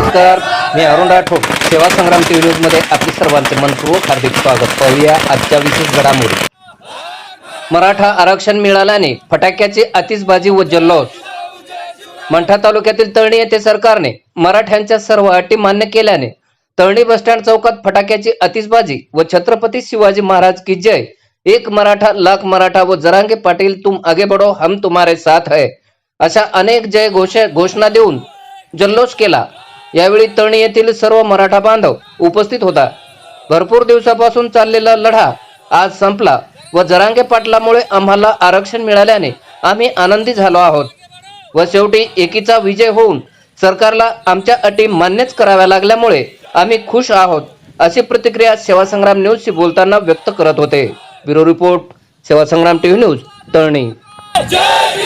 नमस्कार. मी अरुण राठोड. सेवा संग्राम टी न्यूजमध्ये आपले सर्वांचे मनपूर्वक हार्दिक स्वागत. पाहूया आजच्या विशेष घडामोडी. मराठा आरक्षण मिळाल्याने फटाक्याची आतिषबाजी व जल्लोष. मंठा तालुक्यातील तळणी येथे सरकारने मराठ्यांच्या सर्व अटी मान्य केल्याने तळणी बसस्टँड चौकात फटाक्याची आतिषबाजी व छत्रपती शिवाजी महाराज की जय. एक मराठा लाख मराठा व जरांगे पाटील तुम आगे बढो हम तुम्हारे साथ है. अशा अनेक जय घोष घोषणा देऊन जल्लोष केला. यावेळी तळणी येथील सर्व मराठा बांधव उपस्थित होता. भरपूर दिवसापासून चाललेला लढा आज संपला व जरांगे पाटलामुळे आम्हाला आरक्षण मिळाल्याने आम्ही आनंदी झालो आहोत. व शेवटी एकीचा विजय होऊन सरकारला आमच्या अटी मान्यच कराव्या लागल्यामुळे आम्ही खुश आहोत अशी प्रतिक्रिया सेवासंग्राम न्यूजशी बोलताना व्यक्त करत होते. Bureau report Sevasangram TV news Talani. जय